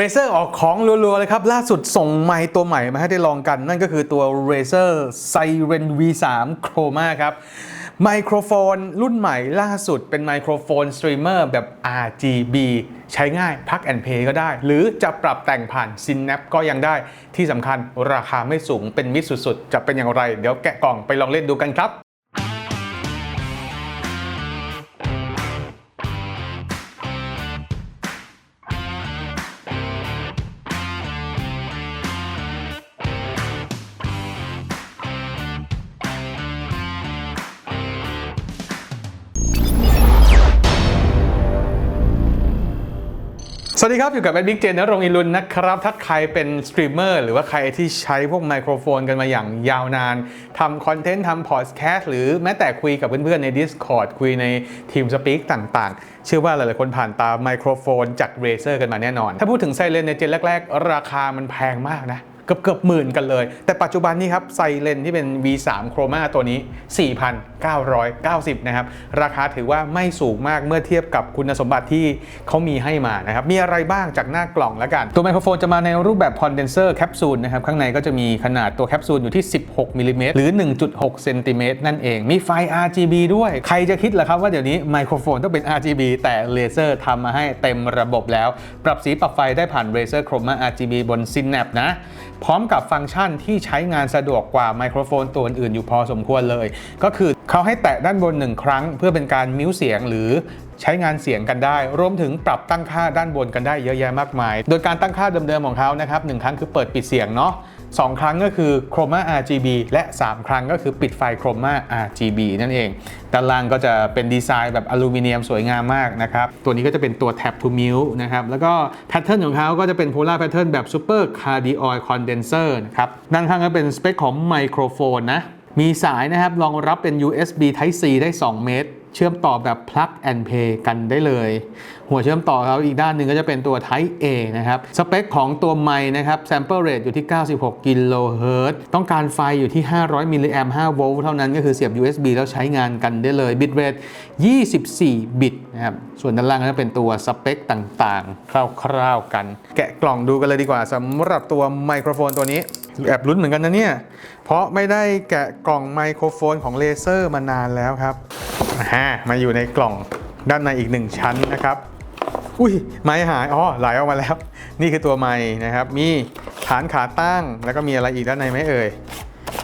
Razer ออกของรัวๆเลยครับ ล่าสุดส่งไมค์ตัวใหม่มาให้ได้ลองกัน นั่นก็คือตัว Razer Siren V3 Chroma ครับไมโครโฟนรุ่นใหม่ล่าสุดเป็นไมโครโฟนสตรีมเมอร์แบบ RGB ใช้ง่ายพักแอนเพย์ก็ได้ หรือจะปรับแต่งผ่าน Synap ก็ยังได้ ที่สำคัญราคาไม่สูงเป็นมิตรสุดๆ จะเป็นอย่างไร เดี๋ยวแกะกล่องไปลองเล่นดูกันครับ วัสดีครับ อยู่กับแอดบิ๊กเจนนรงอิรุนนะครับ ถ้าใครเป็นสตรีมเมอร์หรือว่าใครที่ใช้พวกไมโครโฟนกันมาอย่างยาวนานทำคอนเทนต์ทำพอดแคสต์หรือแม้แต่คุยกับเพื่อนๆใน Discord คุยในทีมสปีกต่างๆ เชื่อว่าหลายๆคนผ่านตาไมโครโฟนจาก Razer กันมาแน่นอน ถ้าพูดถึงไซเลนในเจนแรก ๆ ราคามันแพงมากนะเกือบเกือบหมื่นกันเลย แต่ปัจจุบันนี้ครับไซเลนที่เป็น V3 Chroma ตัวนี้990 นะครับ ราคาถือว่าไม่สูงมากเมื่อเทียบกับคุณสมบัติที่เขามีให้มานะครับ มีอะไรบ้างจากหน้ากล่องแล้วกัน ตัวไมโครโฟนจะมาในรูปแบบคอนเดนเซอร์แคปซูลนะครับ ข้างในก็จะมีขนาดตัวแคปซูลอยู่ที่ 16มิลลิเมตรหรือ 1.6เซนติเมตรนั่นเอง มีไฟ RGB ด้วย ใครจะคิดล่ะครับว่าเดี๋ยวนี้ไมโครโฟนต้องเป็น RGB แต่เลเซอร์ทำมาให้เต็มระบบแล้ว ปรับสีปรับไฟได้ผ่าน Razer Chroma RGB บน Synap นะ พร้อมกับฟังก์ชันที่ใช้งานสะดวกกว่าไมโครโฟนตัวอื่นอยู่พอสมควรเลย ก็คือ เขาให้แตะด้านบนหนึ่งครั้ง เพื่อเป็นการมิวเสียงหรือใช้งานเสียงกันได้ รวมถึงปรับตั้งค่าด้านบนกันได้เยอะแยะมากมาย โดยการตั้งค่าเดิมๆของเขานะครับหนึ่งครั้งคือเปิดปิดเสียงเนาะสองครั้งก็คือ Chroma RGB และ 3 ครั้งก็คือปิดไฟ Chroma RGB นั่นเองด้านล่างก็จะเป็นดีไซน์แบบอลูมิเนียมสวยงามมากนะครับ ตัวนี้ก็จะเป็นตัว Tap to Mute นะครับ แล้วก็แพทเทิร์นของเขาก็จะเป็น Polar Pattern แบบ Super Cardioid Condenser นะครับ ด้านข้างก็เป็นสเปคของไมโครโฟนนะ มีสายนะครับรองรับเป็น USB Type C ได้ 2 เมตร เชื่อมต่อแบบ plug and play กันได้เลย หัวเชื่อมต่อเขาอีกด้านหนึ่งก็จะเป็นตัว Type A นะครับ สเปคของตัวไมค์นะครับ sample rate อยู่ที่ 96 กิโลเฮิรตซ์ต้องการไฟอยู่ที่ 500 มิลลิแอม5โวลต์เท่านั้นก็คือเสียบ USB แล้วใช้งานกันได้เลย bit rate 24 บิตนะครับ ส่วนด้านล่างก็จะเป็นตัวสเปคต่างๆ คร่าวๆกัน แกะกล่องดูกันเลยดีกว่าสำหรับตัวไมโครโฟนตัวนี้ แอบลุ้นเหมือนกันนะเนี่ย เพราะไม่ได้แกะกล่องไมโครโฟนของเลเซอร์มานานแล้วครับอ่ามาอยู่ในกล่องด้านในอีกหนึ่งชั้นนะครับ อุ้ยไม้หาย อ๋อไหลออกมาแล้ว นี่คือตัวไม้นะครับ มีฐานขาตั้ง แล้วก็มีอะไรอีกด้านในไหมเอ่ย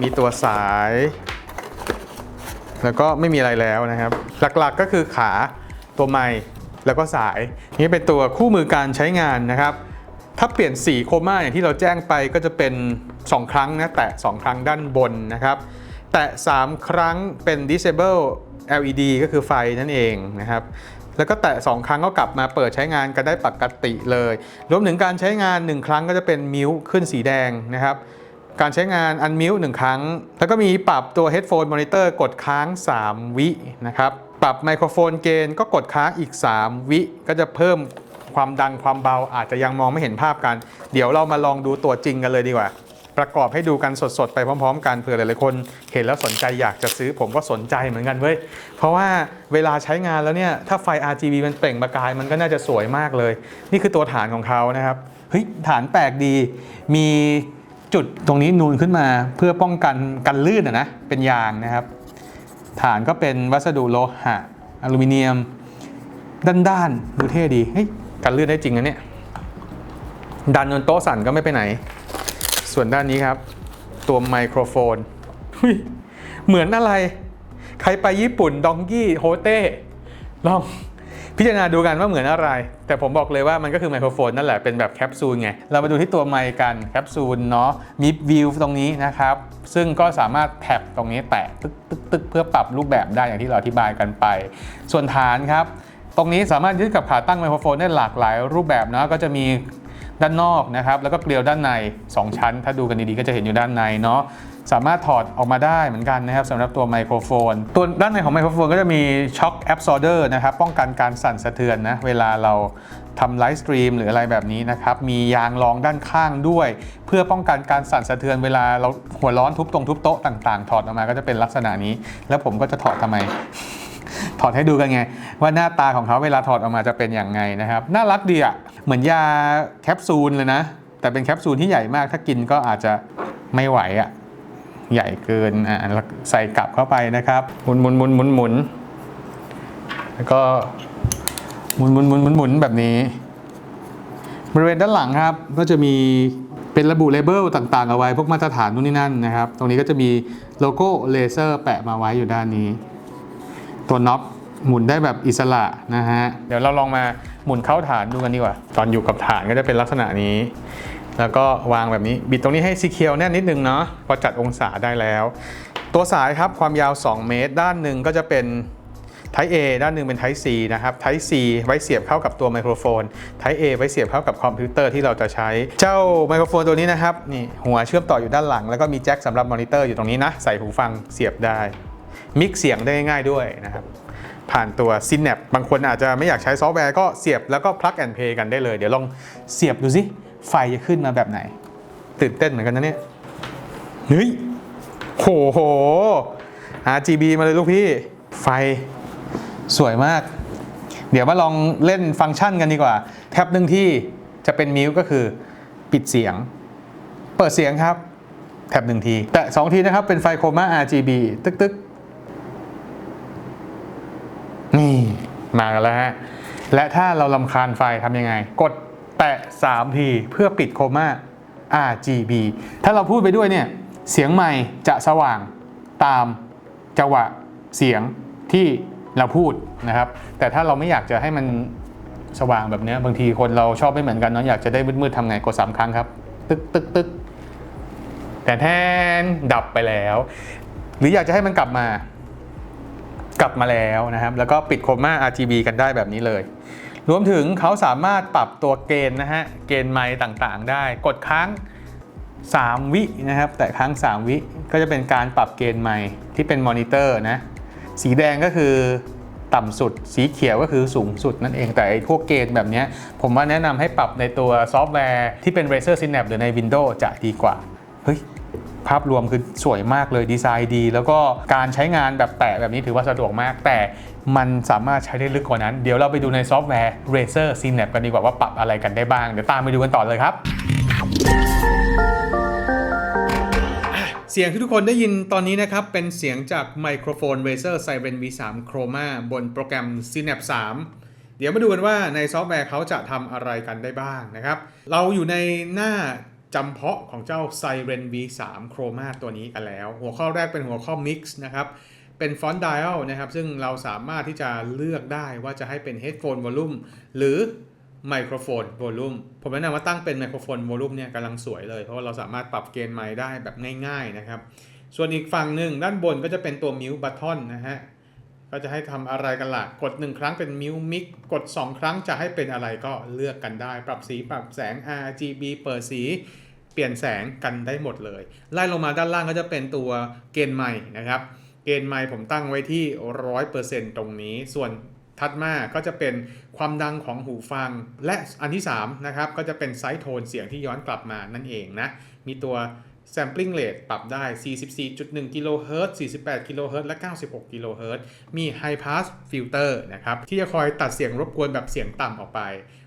มีตัวสาย แล้วก็ไม่มีอะไรแล้วนะครับ หลักๆก็คือขาตัวไม้แล้วก็สาย นี่เป็นตัวคู่มือการใช้งานนะครับ ถ้าเปลี่ยนสีโคม่าอย่างที่เราแจ้งไปก็จะเป็น 2 ครั้งนะ แตะ 2 ครั้งด้านบนนะครับ แตะ 3 ครั้งเป็น disable LED ก็คือไฟนั่นเองนะครับ แล้วก็แตะ 2 ครั้งก็กลับมาเปิดใช้งานกันได้ปกติเลย รวมถึงการใช้งาน 1 ครั้งก็จะเป็นมิวขึ้นสีแดงนะครับการใช้งานอันมิวหนึ่งครั้ง แล้วก็มีปรับตัว Headphone Monitor กดค้าง 3 วินะครับ ปรับไมโครโฟนเกนก็กดค้างอีก 3 วิ ก็จะเพิ่ม ความดังความเบาอาจจะยังมองไม่เห็นภาพกัน เดี๋ยวเรามาลองดูตัวจริงกันเลยดีกว่า ประกอบให้ดูกันสดๆ ไปพร้อมๆ กันเผื่อหลายๆคน เห็นแล้วสนใจอยากจะซื้อผมก็สนใจเหมือนกันเว้ยเพราะว่าเวลาใช้งานแล้วเนี่ยถ้าไฟ RGB มันเปล่งประกายมันก็น่าจะสวยมากเลย นี่คือตัวฐานของเขานะครับเฮ้ยฐานแปลกดีมีจุดตรงนี้นูนขึ้นมาเพื่อป้องกันกันลื่นนะ เป็นยางนะครับ ฐานก็เป็นวัสดุโลหะอลูมิเนียม ด้านๆดูเท่ดีเฮ้ย กันลื่นได้จริงนะเนี่ย ดันจนโต๊ะสั่นก็ไม่ไปไหน ส่วนด้านนี้ครับ ตัวไมโครโฟน เหมือนอะไร ใครไปญี่ปุ่นดองกี้โฮเต้ลองพิจารณาดูกันว่าเหมือนอะไร แต่ผมบอกเลยว่ามันก็คือไมโครโฟนนั่นแหละ เป็นแบบแคปซูลไง เรามาดูที่ตัวไมค์กันแคปซูลเนาะมีวิวตรงนี้นะครับ ซึ่งก็สามารถแท็บตรงนี้แตะตึกตึกตึกเพื่อปรับรูปแบบได้อย่างที่เราอธิบายกันไป ส่วนฐานครับ ตรงนี้สามารถยึดกับขาตั้งไมโครโฟนได้หลากหลายรูปแบบนะก็จะมีด้านนอกนะครับ แล้วก็เกลียวด้านใน 2 ชั้น ถ้าดูกันดีๆ ก็จะเห็นอยู่ด้านในเนาะสามารถถอดออกมาได้เหมือนกันนะครับสำหรับตัวไมโครโฟน ตัวด้านในของไมโครโฟนก็จะมีช็อคแอบซอร์เดอร์นะครับ ป้องกันการสั่นสะเทือนนะ เวลาเราทำไลฟ์สตรีมหรืออะไรแบบนี้นะครับ มียางรองด้านข้างด้วย เพื่อป้องกันการสั่นสะเทือนเวลาเราหัวร้อนทุบตรงทุบโต๊ะต่างๆ ถอดออกมาก็จะเป็นลักษณะนี้ แล้วผมก็จะถอดทำไม ถอดให้ดูกันไง ว่าหน้าตาของเขาเวลาถอดออกมาจะเป็นอย่างไงนะครับ น่ารักดีอะเหมือนยาแคปซูลเลยนะ แต่เป็นแคปซูลที่ใหญ่มาก ถ้ากินก็อาจจะไม่ไหวอะ่ะใหญ่เกินอะใส่กลับเข้าไปนะครับหมุนหมุนหมุนหมุนหมุนแล้วก็หมุนหมุนหมุนหมุนหมุนแบบนี้ บริเวณด้านหลังครับก็จะมีเป็นระบุเลเบลต่างๆ เอาไว้พวกมาตรฐานนู่นนี่นั่นนะครับ ตรงนี้ก็จะมีโลโก้เลเซอร์แปะมาไว้อยู่ด้านนี้ ตัวน็อปหมุนได้แบบอิสระนะฮะ เดี๋ยวเราลองมาหมุนเข้าฐานดูกันดีกว่า ตอนอยู่กับฐานก็จะเป็นลักษณะนี้ แล้วก็วางแบบนี้ บิดตรงนี้ให้ซีเคียวแน่นนิดนึงเนาะ พอจัดองศาได้แล้ว ตัวสายครับความยาว 2 เมตร ด้านหนึ่งก็จะเป็น Type A ด้านหนึ่งเป็น Type C นะครับ Type C ไว้เสียบเข้ากับตัวไมโครโฟน Type A ไว้เสียบเข้ากับคอมพิวเตอร์ที่เราจะใช้ เจ้าไมโครโฟนตัวนี้นะครับ นี่หัวเชื่อมต่ออยู่ด้านหลัง แล้วก็มีแจ็คสำหรับมอนิเตอร์อยู่ตรงนี้นะ ใส่หูฟังเสียบได้ มิกเสียงได้ง่ายๆด้วยนะครับผ่านตัว Synapse บางคนอาจจะไม่อยากใช้ซอฟต์แวร์ก็เสียบแล้วก็ plug and play กันได้เลย เดี๋ยวลองเสียบดูสิ ไฟจะขึ้นมาแบบไหน ตื่นเต้นเหมือนกันนะเนี่ยเฮ้ยโหโห RGB มาเลยลูกพี่ ไฟสวยมาก เดี๋ยวมาลองเล่นฟังก์ชันกันดีกว่า แท็บหนึ่งที่จะเป็นมิวก็คือปิดเสียง เปิดเสียงครับ แท็บหนึ่งที แต่สองทีนะครับเป็นไฟโครมา RGB ตึกตึก นี่มากันแล้วฮะ และถ้าเราลำคาญไฟทำยังไง กดแตะ 3 ทีเพื่อปิดโครมา RGB ถ้าเราพูดไปด้วยเนี่ย เสียงใหม่จะสว่างตามจังหวะเสียงที่เราพูดนะครับ แต่ถ้าเราไม่อยากจะให้มันสว่างแบบนี้บางทีคนเราชอบไม่เหมือนกันเนาะอยากจะได้มืดๆทำไงกด 3 ครั้งครับ ตึกตึกตึกแต่แทนดับไปแล้ว หรืออยากจะให้มันกลับมา กลับมาแล้วนะครับ แล้วก็ปิดโครมา RGB กันได้แบบนี้เลย รวมถึงเขาสามารถปรับตัวเกณฑ์นะฮะ เกณฑ์ไมค์ต่างๆ ได้ กดค้าง 3 วินะครับ แต่ค้าง 3 วิก็จะเป็นการปรับเกณฑ์ไมค์ที่เป็นมอนิเตอร์นะ สีแดงก็คือต่ำสุด สีเขียวก็คือสูงสุดนั่นเอง แต่ไอ้พวกเกณฑ์แบบนี้ผมว่าแนะนำให้ปรับในตัวซอฟต์แวร์ที่เป็น Razer Synapse หรือใน Windows จะดีกว่า เฮ้ย ภาพรวมคือสวยมากเลยดีไซน์ดี แล้วก็การใช้งานแบบแตะแบบนี้ถือว่าสะดวกมาก แต่มันสามารถใช้ได้ลึกกว่านั้น เดี๋ยวเราไปดูในซอฟต์แวร์ Razer Synapse กันดีกว่าว่าปรับอะไรกันได้บ้าง เดี๋ยวตามไปดูกันต่อเลยครับเสียงที่ทุกคนได้ยินตอนนี้นะครับ เป็นเสียงจากไมโครโฟน Razer Siren V3 Chroma บนโปรแกรม Synapse 3 เดี๋ยวมาดูกันว่าในซอฟต์แวร์เขาจะทำอะไรกันได้บ้างนะครับ เราอยู่ในหน้า จำเพาะของเจ้า Siren V3 Chroma ตัวนี้กันแล้ว หัวข้อแรกเป็นหัวข้อ Mix นะครับเป็นฟอนต์ dial นะครับ ซึ่งเราสามารถที่จะเลือกได้ว่าจะให้เป็น headphone volume หรือไมโครโฟนโวลูมผมแนะนำว่าตั้งเป็นไมโครโฟนโวลูมเนี่ยกำลังสวยเลย เพราะว่าเราสามารถปรับเกณฑ์ไมค์ได้แบบง่ายๆนะครับ ส่วนอีกฝั่งหนึ่งด้านบนก็จะเป็นตัวมิวบัตทอนนะฮะก็จะให้ทำอะไรกันล่ะ กด 1 ครั้งเป็นมิวมิกกด 2 ครั้งจะให้เป็นอะไรก็เลือกกันได้ ปรับสีปรับแสง RGB เปิดสี เปลี่ยนแสงกันได้หมดเลย ไล่ลงมาด้านล่างก็จะเป็นตัวเกณฑ์ไมค์นะครับ เกณฑ์ไมค์ผมตั้งไว้ที่ 100%ตรงนี้ ส่วนถัดมาก็จะเป็นความดังของหูฟัง และอันที่3นะครับก็จะเป็นไซส์โทนเสียงที่ย้อนกลับมานั่นเองนะ มีตัว sampling rate ปรับได้ 44.1กิโลเฮิรตซ์48กิโลเฮิรตซ์และ 96กิโลเฮิรตซ์มี high pass filter นะครับ ที่จะคอยตัดเสียงรบกวนแบบเสียงต่ำออกไป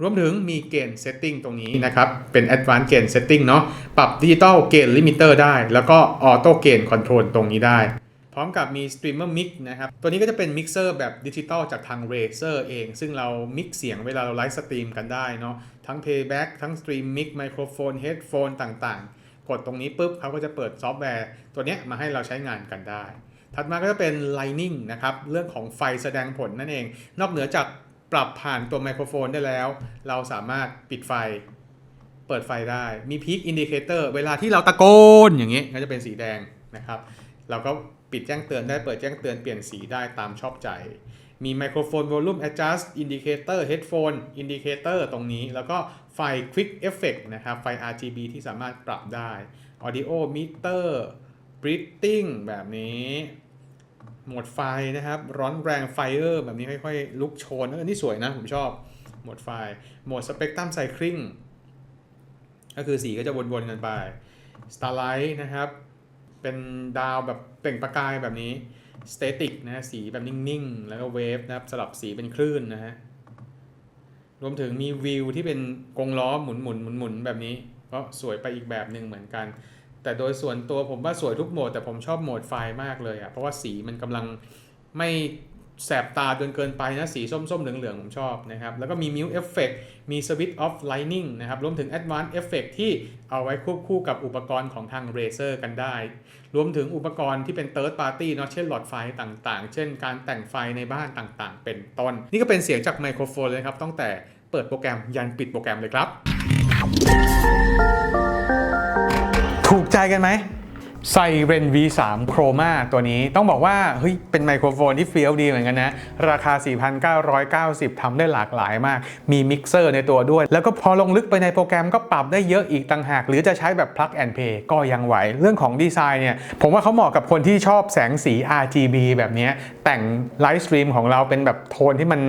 รวมถึงมีเกณฑ์ setting ตรงนี้นะครับ เป็น advanced เกณฑ์ setting เนาะ ปรับ digital เกณฑ์ limiter ได้ แล้วก็ auto เกณฑ์ control ตรงนี้ได้ พร้อมกับมี Streamer Mix นะครับ ตัวนี้ก็จะเป็นมิกเซอร์แบบดิจิตอลจากทาง Razer เอง ซึ่งเรามิกเสียงเวลาเราไลฟ์สตรีมกันได้เนาะ ทั้ง Playback ทั้ง Stream Mix ไมโครโฟน Headphone ต่างๆ กดตรงนี้ปุ๊บเขาก็จะเปิดซอฟต์แวร์ ตัวเนี้ยมาให้เราใช้งานกันได้ ถัดมาก็จะเป็น Lightning นะครับ เรื่องของไฟแสดงผลนั่นเอง นอกเหนือจากปรับผ่านตัวไมโครโฟนได้แล้ว เราสามารถปิดไฟ เปิดไฟได้ มี Peak Indicator เวลาที่เราตะโกนอย่างนี้ก็จะเป็นสีแดงนะครับ เราก็ปิดแจ้งเตือนได้ เปิดแจ้งเตือนเปลี่ยนสีได้ตามชอบใจ มีไมโครโฟน Volume Adjust Indicator Headphone Indicator ตรงนี้ แล้วก็ไฟ Quick Effect นะครับ ไฟ RGB ที่สามารถปรับได้ Audio Meter Breathing แบบนี้โหมดไฟนะครับ ร้อนแรง Fire แบบนี้ค่อยๆ ลุกโชนเออนี่สวยนะ ผมชอบโหมดไฟโหมด Spectrum Cycling ก็คือสีก็จะวนๆกันไป Starlight นะครับ เป็นดาวแบบเปล่งประกายแบบนี้ สเตติกนะฮะสีแบบนิ่งๆ แล้วก็เวฟนะครับสลับสีเป็นคลื่นนะฮะรวมถึงมีวิวที่เป็นกงล้อหมุนหมุนหมุนหมุนแบบนี้ ก็สวยไปอีกแบบหนึ่งเหมือนกัน แต่โดยส่วนตัวผมว่าสวยทุกโหมด แต่ผมชอบโหมดไฟมากเลยอะ่ะเพราะว่าสีมันกำลังไม่ แสบตาจนเกินไปนะ สีส้มๆ เหลืองๆ ผมชอบนะครับ แล้วก็มี Mute Effect มี Switch of Lightning นะครับ รวมถึง Advanced Effect ที่เอาไว้ควบคู่กับอุปกรณ์ของทาง Razer กันได้ รวมถึงอุปกรณ์ที่เป็น Third Party เนาะเช่นหลอดไฟต่างๆ เช่นการแต่งไฟในบ้านต่างๆ เป็นต้น นี่ก็เป็นเสียงจากไมโครโฟนเลยครับ ตั้งแต่เปิดโปรแกรมยันปิดโปรแกรมเลยครับ ถูกใจกันไหม ไซเรน V3 Chroma ตัวนี้ต้องบอกว่าเฮ้ยเป็นไมโครโฟนที่เฟี้ยวดีเหมือนกันนะ ราคา 4,990ทำได้หลากหลายมาก มีมิกเซอร์ในตัวด้วย แล้วก็พอลงลึกไปในโปรแกรมก็ปรับได้เยอะอีกต่างหาก หรือจะใช้แบบ plug and play ก็ยังไหว เรื่องของดีไซน์เนี่ย ผมว่าเขาเหมาะกับคนที่ชอบแสงสี RGB แบบนี้ แต่งไลฟ์สตรีมของเราเป็นแบบโทนที่มัน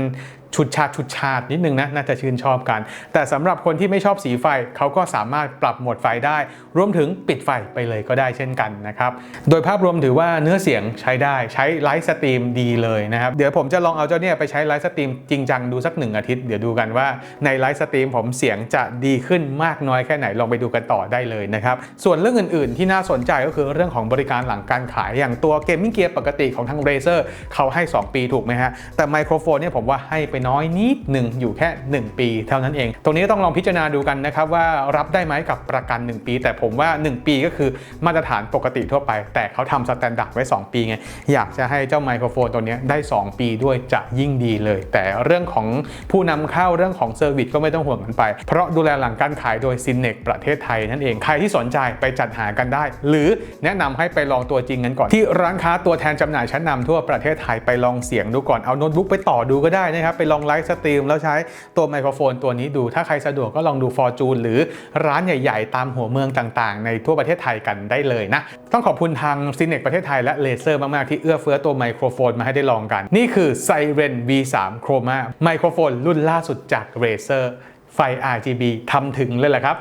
ชุดชาติชุดชาตินิดนึงนะน่าจะชื่นชอบกัน แต่สำหรับคนที่ไม่ชอบสีไฟเขาก็สามารถปรับโหมดไฟได้ รวมถึงปิดไฟไปเลยก็ได้เช่นกันนะครับโดยภาพรวมถือว่าเนื้อเสียงใช้ได้ใช้ไลฟ์สตรีมดีเลยนะครับเดี๋ยวผมจะลองเอาเจ้าเนี่ยไปใช้ไลฟ์สตรีมจริงจังดูสักหนึ่งอาทิตย์เดี๋ยวดูกันว่าในไลฟ์สตรีมผมเสียงจะดีขึ้นมากน้อยแค่ไหนลองไปดูกันต่อได้เลยนะครับส่วนเรื่องอื่น ๆ ที่น่าสนใจก็คือเรื่องของบริการหลังการขายอย่างตัวเกมมิ่งเกียร์ปกติของทาง Razer เขาให้ 2 ปีถูกไหมฮะแต่ไมโครโฟนเนี่ยผมว่าให้ไปน้น้อยนิดหนึ่งอยู่แค่ 1 ปี เท่านั้นเอง ตรงนี้ต้องลองพิจารณาดูกันนะครับว่ารับได้ไหมกับประกัน 1 ปี แต่ผมว่า 1 ปีก็คือมาตรฐานปกติทั่วไป แต่เขาทำสแตนดาร์ดไว้ 2 ปีไง อยากจะให้เจ้าไมโครโฟนตัวนี้ได้ 2 ปีด้วยจะยิ่งดีเลย แต่เรื่องของผู้นำเข้าเรื่องของเซอร์วิสก็ไม่ต้องห่วงกันไป เพราะดูแลหลังการขายโดยซินเนกประเทศไทยนั่นเองใครที่สนใจไปจัดหากันได้ หรือแนะนำให้ไปลองตัวจริงกันก่อน ที่ร้านค้าตัวแทนจำหน่ายชั้นนำทั่วประเทศไทยไปลองเสียงดูก่อนเอาโน้ตบุ๊กไปต่อดูก็ได้นะครับไปลองไลฟ์สตรีมแล้วใช้ตัวไมโครโฟนตัวนี้ดู ถ้าใครสะดวกก็ลองดู Fortune หรือร้านใหญ่ ๆ ตามหัวเมืองต่างๆ ในทั่วประเทศไทยกันได้เลยนะ ต้องขอบคุณทางซินเนกประเทศไทยและเลเซอร์มาก ๆ ที่เอื้อเฟื้อตัวไมโครโฟนมาให้ได้ลองกัน นี่คือ Siren V3 Chroma ไมโครโฟนรุ่นล่าสุดจากเลเซอร์ไฟ RGB ทำถึงเลยแหละครับ